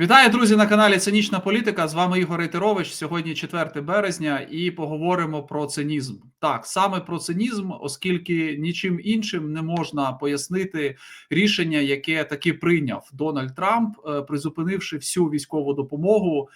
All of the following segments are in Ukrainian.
Вітаю, друзі, на каналі Цинічна Політика. З вами Ігор Рейтерович. Сьогодні 4 березня, і поговоримо про цинізм. Так, саме про цинізм, оскільки нічим іншим не можна пояснити рішення, яке таки прийняв Дональд Трамп, е, призупинивши всю військову допомогу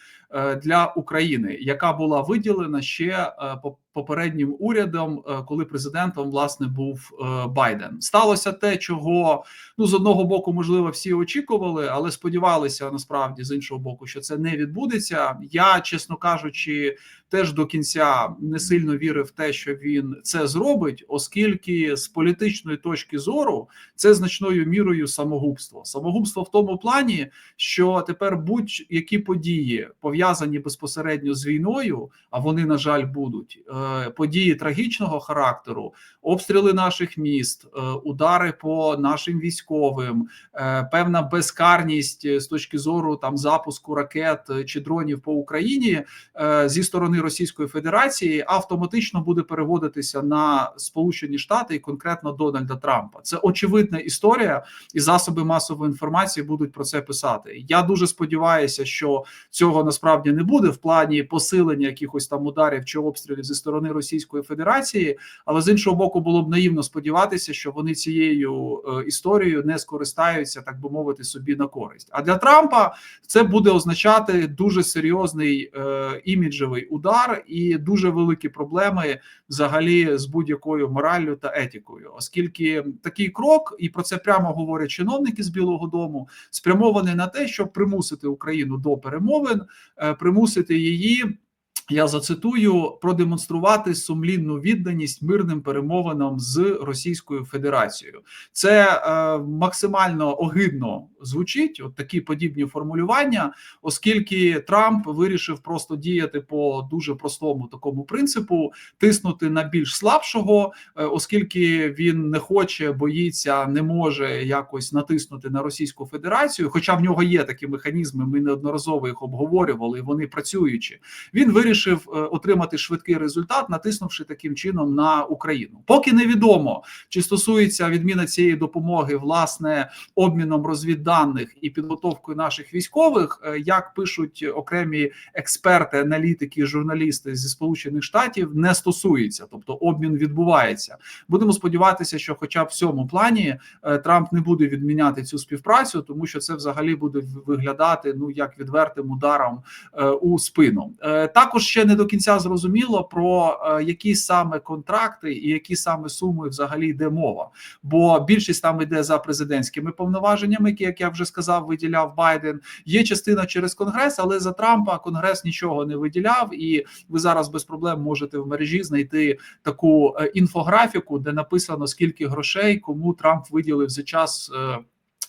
для України, яка була виділена ще е, по попереднім урядом, коли президентом власне був Байден. Сталося те, чого ну з одного боку, можливо, всі очікували, але сподівалися насправді з іншого боку, що це не відбудеться. Я, чесно кажучи, теж до кінця не сильно вірив в те, що він це зробить, оскільки з політичної точки зору це значною мірою самогубство. Самогубство в тому плані, що тепер будь-які події пов'язані безпосередньо з війною, а вони на жаль будуть е, події трагічного характеру, обстріли наших міст, е, удари по нашим військовим, е, певна безкарність з точки зору там запуску ракет чи дронів по Україні зі сторони Російської Федерації автоматично буде переводитися на Сполучені Штати і конкретно Дональда Трампа. Це очевидна історія, і засоби масової інформації будуть про це писати. Я дуже сподіваюся, що цього насправді не буде в плані посилення якихось там ударів чи обстрілів зі сторони Російської Федерації, але з іншого боку, було б наївно сподіватися, що вони цією е, історією не скористаються, так би мовити, собі на користь. А для Трампа це буде означати дуже серйозний е, іміджевий удар і дуже великі проблеми взагалі з будь-якою мораллю та етикою, оскільки такий крок, і про це прямо говорять чиновники з Білого Дому, спрямований на те, щоб примусити Україну до перемовин, примусити її. Я зацитую продемонструвати сумлінну відданість мирним перемовинам з Російською Федерацією. Це е, максимально огидно звучить. От такі подібні формулювання, оскільки Трамп вирішив просто діяти по дуже простому такому принципу, тиснути на більш слабшого, е, оскільки він не хоче, боїться, не може якось натиснути на Російську Федерацію. Хоча в нього є такі механізми, ми неодноразово їх обговорювали, і вони працюючі. Він вирішив вирішив е, отримати швидкий результат, натиснувши таким чином на Україну. Поки невідомо чи стосується відміна цієї допомоги власне обміном розвідданих і підготовкою наших військових, е, як пишуть окремі експерти, аналітики, журналісти зі сполучених штатів, не стосується, тобто обмін відбувається. Будемо сподіватися, що, хоча б в цьому плані, е, Трамп не буде відміняти цю співпрацю, тому що це взагалі буде виглядати ну як відвертим ударом у спину. Також ще не до кінця зрозуміло про е, які саме контракти і які саме суми взагалі йде мова. Бо більшість там йде за президентськими повноваженнями, які як я вже сказав, виділяв Байден. Є частина через конгрес, але за Трампа конгрес нічого не виділяв, і ви зараз без проблем можете в мережі знайти таку е, інфографіку, де написано скільки грошей кому Трамп виділив за час.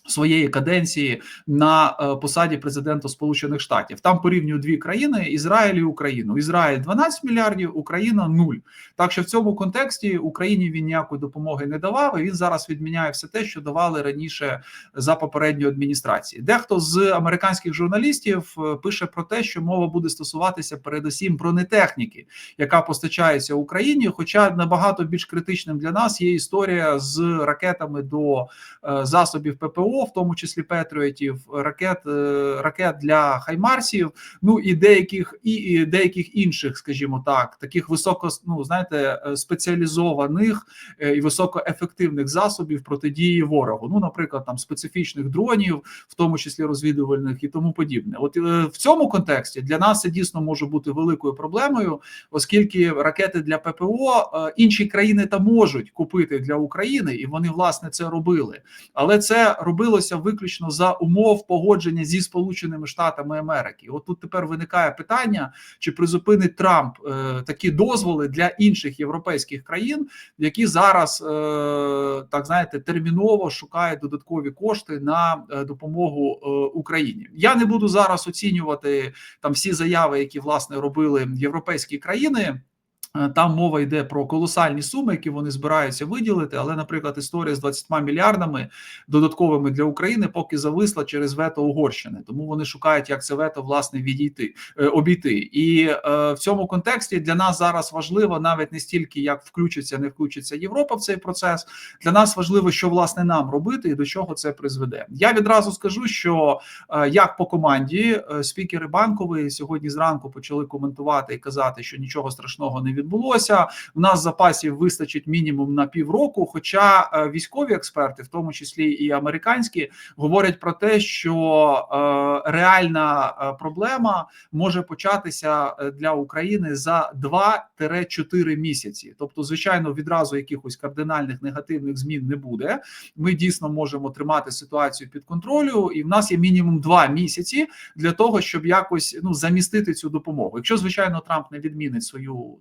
Своєї каденції на е, посаді президента Сполучених Штатів там порівнюють дві країни: Ізраїль і Україну. Ізраїль 12 мільярдів, Україна 0. Так що в цьому контексті Україні він ніякої допомоги не давав. і Він зараз відміняє все те, що давали раніше за попередньої адміністрації. Дехто з американських журналістів е, пише про те, що мова буде стосуватися передусім бронетехніки, яка постачається Україні. Хоча набагато більш критичним для нас є історія з ракетами до е, засобів ППО. ППО, в тому числі Петріотів, ракет е, ракет для Хаймарсів, ну і деяких і, і деяких інших, скажімо так, таких високо ну знаєте, е, спеціалізованих е, і високоефективних засобів протидії ворогу. Ну, наприклад, там специфічних дронів, в тому числі розвідувальних і тому подібне. От в цьому контексті для нас це дійсно може бути великою проблемою, оскільки ракети для ППО інші країни та можуть купити для України, і вони власне це робили, але це робили робилося виключно за умов погодження зі Сполученими Штатами Америки. От тут тепер виникає питання, чи призупинить Трамп е, такі дозволи для інших європейських країн, які зараз е, так знаєте терміново шукають додаткові кошти на е, допомогу е, Україні. Я не буду зараз оцінювати там всі заяви, які власне робили європейські країни. Е, там мова йде про колосальні суми, які вони збираються виділити. Але, наприклад, історія з 20 мільярдами додатковими для України поки зависла через вето Угорщини, тому вони шукають, як це вето власне відійти е, обійти. І е, в цьому контексті для нас зараз важливо навіть не стільки як включиться, не включиться Європа в цей процес. Для нас важливо, що власне нам робити і до чого це призведе. Я відразу скажу, що е, як по команді е, спікери банкової сьогодні зранку почали коментувати і казати, що нічого страшного не відбувається відбулося. У нас запасів вистачить мінімум на півроку. Хоча е, військові експерти, в тому числі і американські, говорять про те, що е, реальна е, проблема може початися для України за 2-4 місяці. Тобто, звичайно, відразу якихось кардинальних негативних змін не буде. Ми дійсно можемо тримати ситуацію під контролю, і в нас є мінімум 2 місяці для того, щоб якось ну замістити цю допомогу. Якщо звичайно Трамп не відмінить свою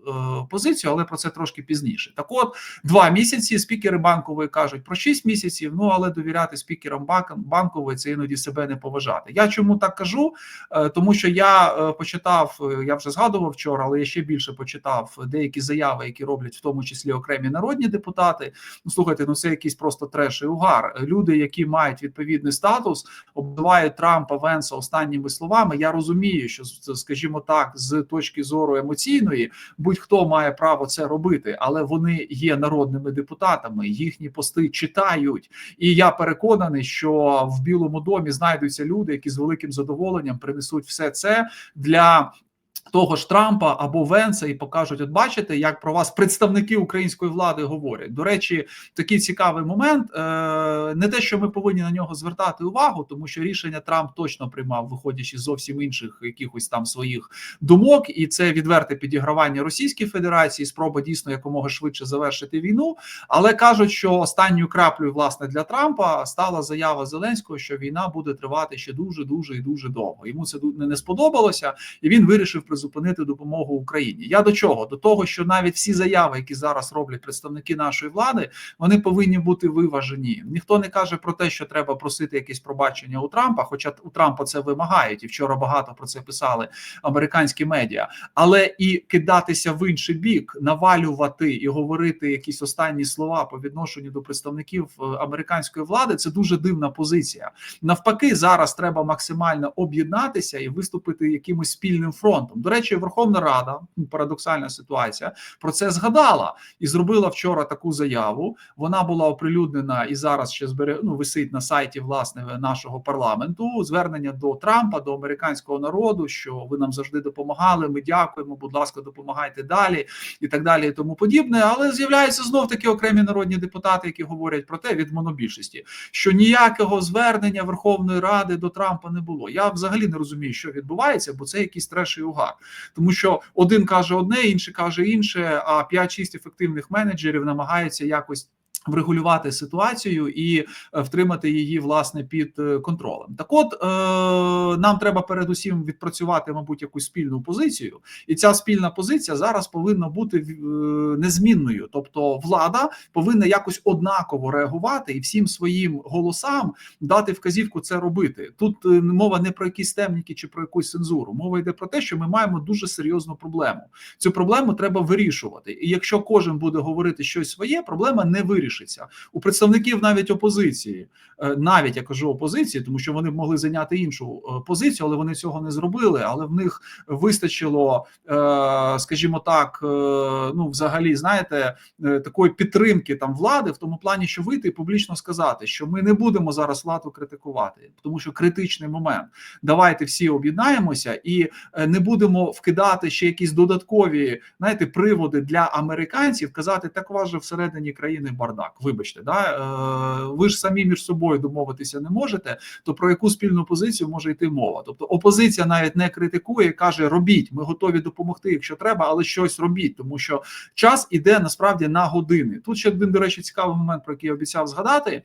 позицію, але про це трошки пізніше. Так, от два місяці спікери банкової кажуть про шість місяців. Ну але довіряти спікерам банкової це іноді себе не поважати. Я чому так кажу? Е, тому що я е, почитав, е, я вже згадував вчора, але я ще більше почитав деякі заяви, які роблять в тому числі окремі народні депутати. Ну слухайте, ну це якийсь просто треш і угар. Люди, які мають відповідний статус, обзивають Трампа Венса останніми словами. Я розумію, що скажімо так, з точки зору емоційної, будь-хто має право це робити, але вони є народними депутатами, їхні пости читають. І я переконаний, що в Білому домі знайдуться люди, які з великим задоволенням принесуть все це для того ж Трампа або Венса і покажуть: от бачите, як про вас представники української влади говорять. До речі, такий цікавий момент. Е, не те, що ми повинні на нього звертати увагу, тому що рішення Трамп точно приймав, виходячи з зовсім інших якихось там своїх думок, і це відверте підігравання Російській Федерації, спроба дійсно якомога швидше завершити війну. Але кажуть, що останньою краплею власне для Трампа стала заява Зеленського, що війна буде тривати ще дуже дуже і дуже довго. Йому це не сподобалося, і він вирішив призупинити допомогу Україні. Я до чого? До того, що навіть всі заяви, які зараз роблять представники нашої влади, вони повинні бути виважені. Ніхто не каже про те, що треба просити якесь пробачення у Трампа, хоча у Трампа це вимагають, і вчора багато про це писали американські медіа, але і кидатися в інший бік, навалювати і говорити якісь останні слова по відношенню до представників е, американської влади це дуже дивна позиція. Навпаки, зараз треба максимально об'єднатися і виступити якимось спільним фронтом. До речі, Верховна Рада ну, парадоксальна ситуація про це згадала і зробила вчора таку заяву. Вона була оприлюднена і зараз ще збере, ну, висить на сайті власне нашого парламенту. Звернення до Трампа, до американського народу, що ви нам завжди допомагали. Ми дякуємо, будь ласка, допомагайте далі і так далі, і тому подібне. Але з'являються знов такі окремі народні депутати, які говорять про те від монобільшості, що ніякого звернення Верховної Ради до Трампа не було. Я взагалі не розумію, що відбувається, бо це якийсь треш і угар тому що один каже одне, інший каже інше. А 5-6 ефективних менеджерів намагаються якось врегулювати ситуацію і е, втримати її власне під е, контролем. Так, от е, нам треба передусім відпрацювати, мабуть, якусь спільну позицію, і ця спільна позиція зараз повинна бути незмінною. Тобто, влада повинна якось однаково реагувати і всім своїм голосам дати вказівку це робити. Тут мова не про якісь темніки чи про якусь цензуру. Мова йде про те, що ми маємо дуже серйозну проблему. Цю проблему треба вирішувати. І якщо кожен буде говорити щось своє, проблема не вирішить вирішиться у представників навіть опозиції, е, навіть я кажу опозиції, тому що вони б могли зайняти іншу е, позицію, але вони цього не зробили. Але в них вистачило, е, скажімо так, ну взагалі, знаєте, такої підтримки там влади в тому плані, що вийти і публічно сказати, що ми не будемо зараз владу критикувати, тому що критичний момент. Давайте всі об'єднаємося і не будемо вкидати ще якісь додаткові знаєте, приводи для американців, казати так у вас же всередині країни бардак бардак. Вибачте, да е, ви ж самі між собою домовитися не можете. То про яку спільну позицію може йти мова? Тобто опозиція навіть не критикує, каже: робіть, ми готові допомогти, якщо треба, але щось робіть, тому що час іде насправді на години. Тут ще один до речі цікавий момент, про який я обіцяв згадати.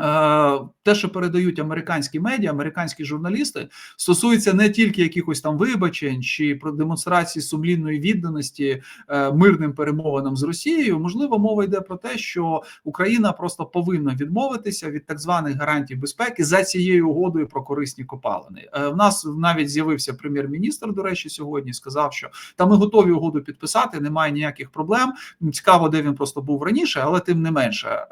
Е, те, що передають американські медіа, американські журналісти, стосується не тільки якихось там вибачень чи про демонстрації сумлінної відданості е, мирним перемовинам з Росією. Можливо, мова йде про те, що Україна просто повинна відмовитися від так званих гарантій безпеки за цією угодою про корисні копалини. Е, в нас навіть з'явився прем'єр-міністр. До речі, сьогодні сказав, що та ми готові угоду підписати. Немає ніяких проблем. Цікаво, де він просто був раніше, але тим не менше,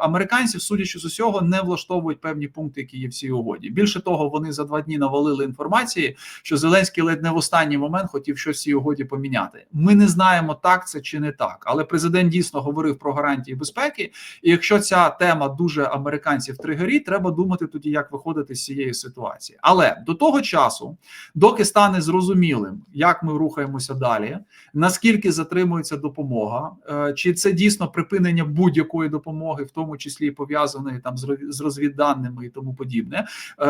американців, судячи з усього цього не влаштовують певні пункти, які є в цій угоді. Більше того, вони за два дні навалили інформації, що Зеленський ледь не в останній момент хотів щось в цій угоді поміняти. Ми не знаємо, так це чи не так, але президент дійсно говорив про гарантії безпеки. І якщо ця тема дуже американців тригерить, треба думати тоді, як виходити з цієї ситуації. Але до того часу, доки стане зрозумілим, як ми рухаємося далі, наскільки затримується допомога, е, чи це дійсно припинення будь-якої допомоги, в тому числі пов'язаної там з з розвідданими і тому подібне. Е,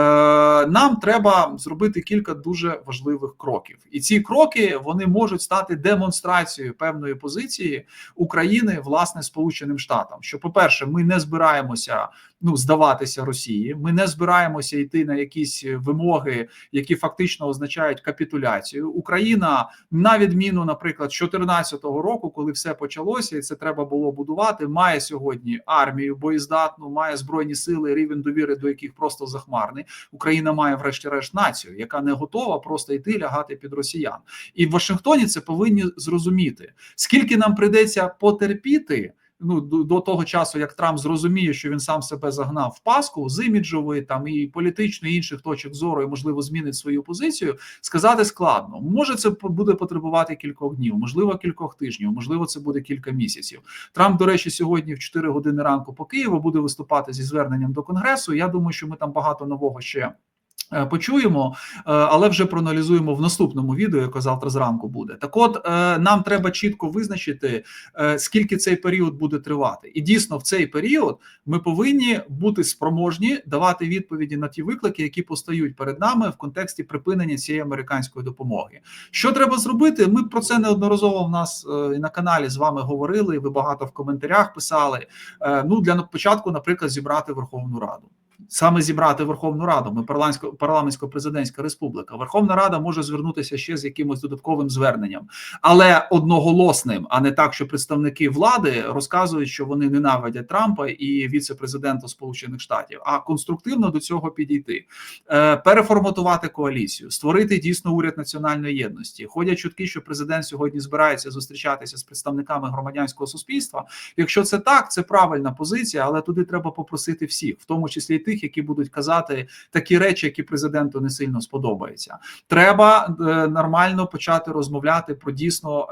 нам треба зробити кілька дуже важливих кроків, і ці кроки вони можуть стати демонстрацією певної позиції України власне Сполученим Штатам. Що, по перше, ми не збираємося ну здаватися Росії. Ми не збираємося йти на якісь вимоги, які фактично означають капітуляцію. Україна, на відміну, наприклад, з 2014 року, коли все почалося, і це треба було будувати, має сьогодні армію боєздатну, має збройні сили, рівень довіри до яких просто захмарний. Україна має, врешті-решт, націю, яка не готова просто йти лягати під росіян. І в Вашингтоні це повинні зрозуміти, скільки нам прийдеться потерпіти ну до, того часу, як Трамп зрозуміє, що він сам себе загнав в паску з іміджової там і політичної і інших точок зору, і можливо змінить свою позицію, сказати складно. Може, це буде потребувати кількох днів, можливо, кількох тижнів, можливо, це буде кілька місяців. Трамп, до речі, сьогодні в 4 години ранку по Києву буде виступати зі зверненням до конгресу. Я думаю, що ми там багато нового ще. Е, почуємо, е, але вже проаналізуємо в наступному відео, яке завтра зранку буде. Так, от е, нам треба чітко визначити, скільки цей період буде тривати, і дійсно в цей період ми повинні бути спроможні давати відповіді на ті виклики, які постають перед нами в контексті припинення цієї американської допомоги. Що треба зробити? Ми про це неодноразово в нас і на каналі з вами говорили. Ви багато в коментарях писали. Ну для початку, наприклад, зібрати Верховну Раду саме зібрати Верховну Раду. Ми парламентсько-президентська республіка. Верховна Рада може звернутися ще з якимось додатковим зверненням, але одноголосним, а не так, що представники влади розказують, що вони ненавидять Трампа і віце-президента Сполучених Штатів, а конструктивно до цього підійти, е, переформатувати коаліцію, створити дійсно уряд національної єдності. Ходять чутки, що президент сьогодні збирається зустрічатися з представниками громадянського суспільства. Якщо це так, це правильна позиція, але туди треба попросити всіх, в тому числі тих, які будуть казати такі речі, які президенту не сильно сподобаються. Треба е, нормально почати розмовляти про дійсно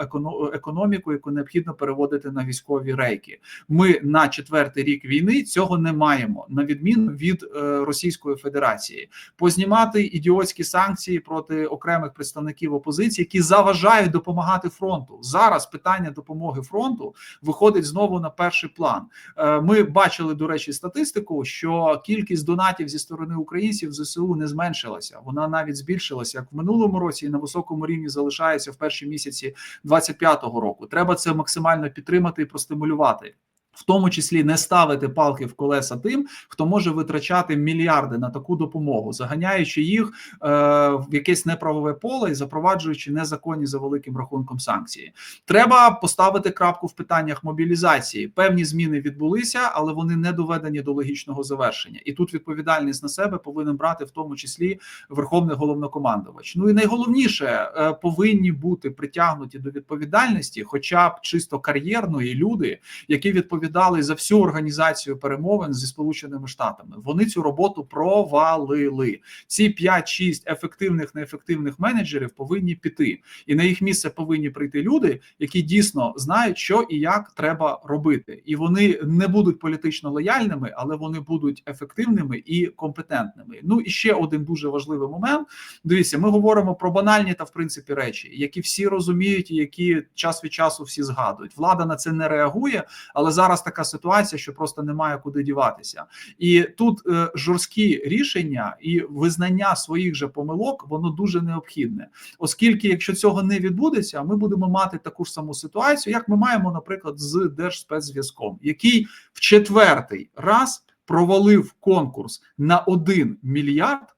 економіку, яку необхідно переводити на військові рейки. Ми на четвертий рік війни цього не маємо, на відміну від е, Російської Федерації, познімати ідіотські санкції проти окремих представників опозиції, які заважають допомагати фронту. Зараз питання допомоги фронту виходить знову на перший план. Е, ми бачили до речі статистику, що кількість кількість донатів зі сторони українців ЗСУ не зменшилася. Вона навіть збільшилася як в минулому році і на високому рівні залишається в перші місяці 25-го року. Треба це максимально підтримати і простимулювати в тому числі не ставити палки в колеса тим, хто може витрачати мільярди на таку допомогу, заганяючи їх е, в якесь неправове поле і запроваджуючи незаконні за великим рахунком санкції. Треба поставити крапку в питаннях мобілізації. Певні зміни відбулися, але вони не доведені до логічного завершення. І тут відповідальність на себе повинен брати в тому числі верховний головнокомандувач. Ну і найголовніше е, повинні бути притягнуті до відповідальності, хоча б чисто кар'єрної люди, які відповідають відповідали за всю організацію перемовин зі сполученими штатами. Вони цю роботу провалили. Ці 5-6 ефективних неефективних менеджерів повинні піти, і на їх місце повинні прийти люди, які дійсно знають, що і як треба робити, і вони не будуть політично лояльними, але вони будуть ефективними і компетентними. Ну і ще один дуже важливий момент. Дивіться, ми говоримо про банальні та в принципі речі, які всі розуміють, і які час від часу всі згадують. Влада на це не реагує, але зараз зараз така ситуація, що просто немає куди діватися, і тут е, жорсткі рішення і визнання своїх же помилок воно дуже необхідне, оскільки, якщо цього не відбудеться, ми будемо мати таку ж саму ситуацію, як ми маємо, наприклад, з держспецзв'язком, який в четвертий раз провалив конкурс на 1 мільярд.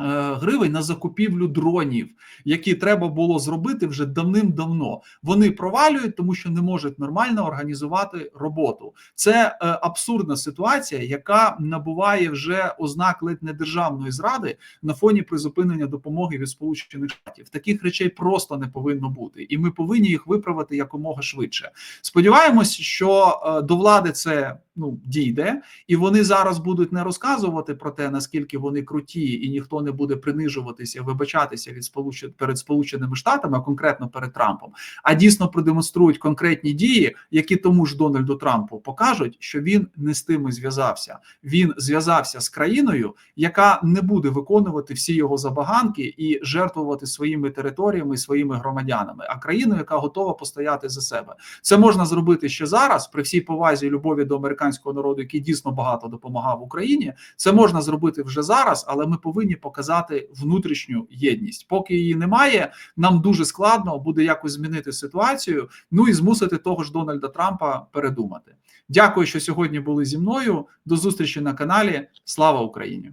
Е, Гривень на закупівлю дронів, які треба було зробити вже давним-давно. Вони провалюють, тому що не можуть нормально організувати роботу. Це е, абсурдна ситуація, яка набуває вже ознак ледь не державної зради на фоні призупинення допомоги від Сполучених Штатів. Таких речей просто не повинно бути, і ми повинні їх виправити якомога швидше. Сподіваємось, що е, до влади це ну дійде, і вони зараз будуть не розказувати про те, наскільки вони круті, і ніхто не буде принижуватися, вибачатися від сполучен перед сполученими штатами, а конкретно перед Трампом, а дійсно продемонструють конкретні дії, які тому ж Дональду Трампу покажуть, що він не з тими зв'язався. Він зв'язався з країною, яка не буде виконувати всі його забаганки і жертвувати своїми територіями, своїми громадянами, а країною, яка готова постояти за себе. Це можна зробити ще зараз, при всій повазі любові до американського народу, який дійсно багато допомагав Україні. Це можна зробити вже зараз, але ми повинні показати внутрішню єдність. Поки її немає, нам дуже складно буде якось змінити ситуацію. Ну і змусити того ж Дональда Трампа передумати. Дякую, що сьогодні були зі мною. До зустрічі на каналі. Слава Україні!